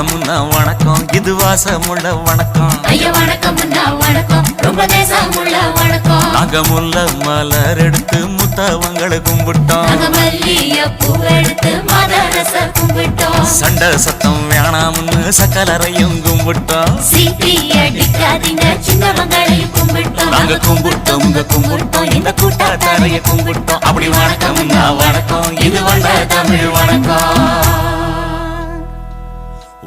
வணக்கம் வணக்கம். இது வாசமுள்ள வணக்கம். முல்ல மலர் எடுத்து முத்தவங்களை கும்பிட்டோம். சண்டை சத்தம் வேணாம்னு சக்கலரையும் கும்பிட்டோம். நாங்க கும்பிட்டோம் இங்க கும்பிட்டோம். இந்த கூட்டாத்தாரைய கும்பிட்டோம். அப்படி வணக்கம் வணக்கம். இது வந்த தமிழ் வணக்கம்.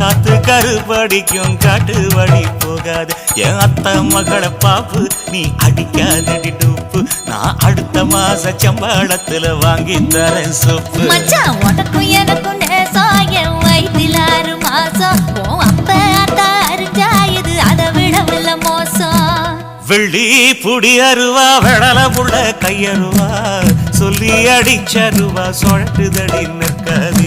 காத்து கருப்படிக்கும் காட்டு வழி போகாது. என் அத்த மகளை பாப்பு நீ அடிக்காதடி டூப்பு. நான் அடுத்த மாச சம்பளத்துல வாங்கி தரேன் சொப்பு. உனக்கும் எனக்கும் நேசம் என் வயிற்றில் ஆறு மாசம். அப்ப அத்தா அரிஞ்சா இது அதை விடவில்லை மோசம். வெள்ளி புடி அருவா வெடல புள்ள கையருவா சொல்லி அடிச்சருவா சொழட்டுதடி நிற்காது.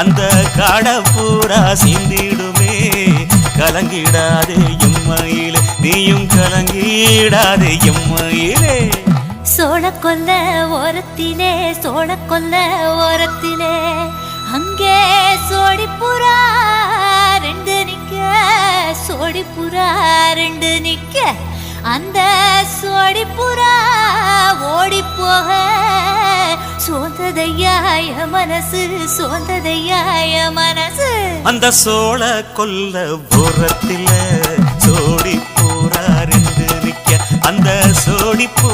அந்த காடப்பூரா சிந்திடுமே. கலங்கிடாதே எம்மையிலே நீயும் கலங்கிடாதே எம்மையிலே சோழ கொல்ல ஓரத்திலே சோழ கொல்ல ஓரத்திலே. அங்கே சோடிப்புறா ரெண்டு நிக்க சோடிப்புறா ரெண்டு நிக்க அந்த சோடிப்புறா ஓடி போக. சோர்ந்ததையாய மனசு சோர்ந்ததையாய மனசு. அந்த சோழ கொல்ல போரத்தில சோடி பூரா நிக்க அந்த சோடி போ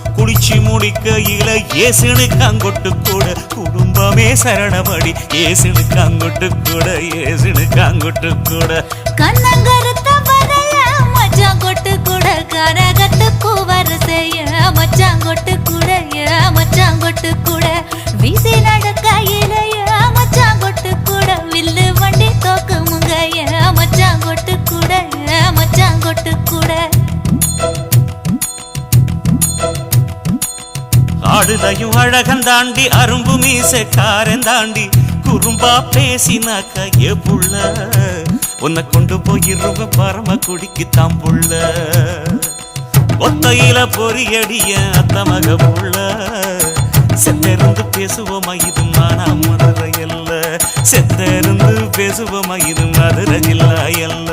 குளிச்சு முடிக்கையில ஏசுனுக்கு அங்கொட்டு கூட. குடும்பமே சரணபடி ஏசுனுக்கு அங்கொட்டு கூட ஏசுனுக்கு அங்கொட்டு கூட. கண்ணங்கருத்த வரைய மச்சான் கூட. கரகத்து பூவரசைய செய்ய மச்சாங்கொட்டு கூட மச்சாங்கொட்டு கூட. வீசி நடக்கையில ஏ மச்சான் கூட. வில்லு வண்டி தோக்குமுங்க ஏ மச்சாங்கொட்டு கூட மச்சாங்கொட்டு கூட. ஆடுதையும் அழகன் தாண்டி அரும்பு மீசக்காரன் தாண்டி குறும்பா பேசினாக்க ஏ புள்ள உன்னை கொண்டு போயிருவ பரம குடிக்கு தாம் புள்ள. ஒத்தையில பொறியடிய அத்தமக புள்ள. செத்தருந்து பேசுவோமா இது மானா மதுரை அல்ல செத்தெருந்து பேசுவோமா இது மதுரை ஜில்லா அல்ல